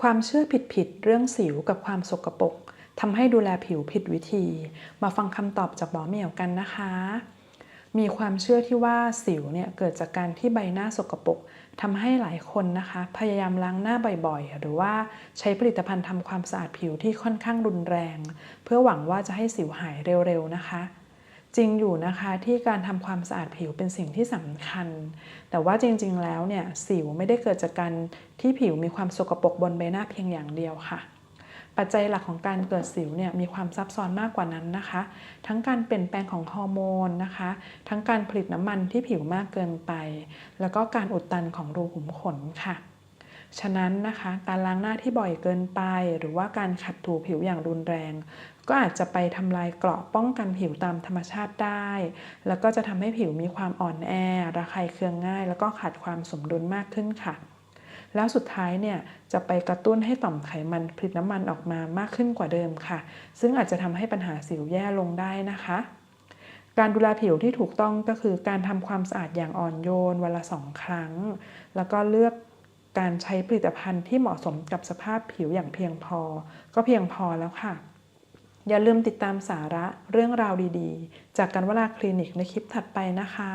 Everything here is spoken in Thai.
ความเชื่อผิดๆเรื่องสิวกับความสกปรกทำให้ดูแลผิวผิดวิธี มาฟังคำตอบจากหมอเหมียวกันนะคะ มีความเชื่อที่ว่าสิวเนี่ยเกิดจากการที่ใบหน้าสกปรกทำให้หลายคนนะคะ พยายามล้างหน้าบ่อยๆ หรือว่าใช้ผลิตภัณฑ์ทำความสะอาดผิวที่ค่อนข้างรุนแรง เพื่อหวังว่าจะให้สิวหายเร็วๆนะคะ จริงอยู่นะคะที่การทำความสะอาดผิวเป็นสิ่งที่สำคัญ แต่ว่าจริงๆแล้วเนี่ยสิวไม่ได้เกิดจากการที่ผิวมีความสกปรกบนใบหน้าเพียงอย่างเดียวค่ะ ปัจจัยหลักของการเกิดสิวเนี่ยมีความซับซ้อนมากกว่านั้นนะคะ ทั้งการเปลี่ยนแปลงของฮอร์โมนนะคะ ทั้งการผลิตน้ำมันที่ผิวมากเกินไป แล้วก็การอุดตันของรูขุมขนค่ะ ฉะนั้นนะคะการล้างหน้าที่บ่อยเกินไป หรือว่าการขัดถูผิวอย่างรุนแรง ก็อาจจะไปทำลายเกราะป้องกันผิวตามธรรมชาติได้ แล้วก็จะทำให้ผิวมีความอ่อนแอ ระคายเคืองง่าย แล้วก็ขาดความสมดุลมากขึ้นค่ะ แล้วสุดท้ายเนี่ยจะไปกระตุ้นให้ต่อมไขมันผลิตน้ำมันออกมามากขึ้นกว่าเดิมค่ะ ซึ่งอาจจะทำให้ปัญหาสิวแย่ลงได้นะคะการดูแลผิวที่ถูกต้องก็คือการทำความสะอาดอย่างอ่อนโยนวันละสองครั้ง แล้วก็เลือก การใช้ผลิตภัณฑ์ที่เหมาะสมกับสภาพผิวอย่างเพียงพอ ก็เพียงพอแล้วค่ะ อย่าลืมติดตามสาระเรื่องราวดีๆ จากกันวลาคลินิกในคลิปถัดไปนะคะ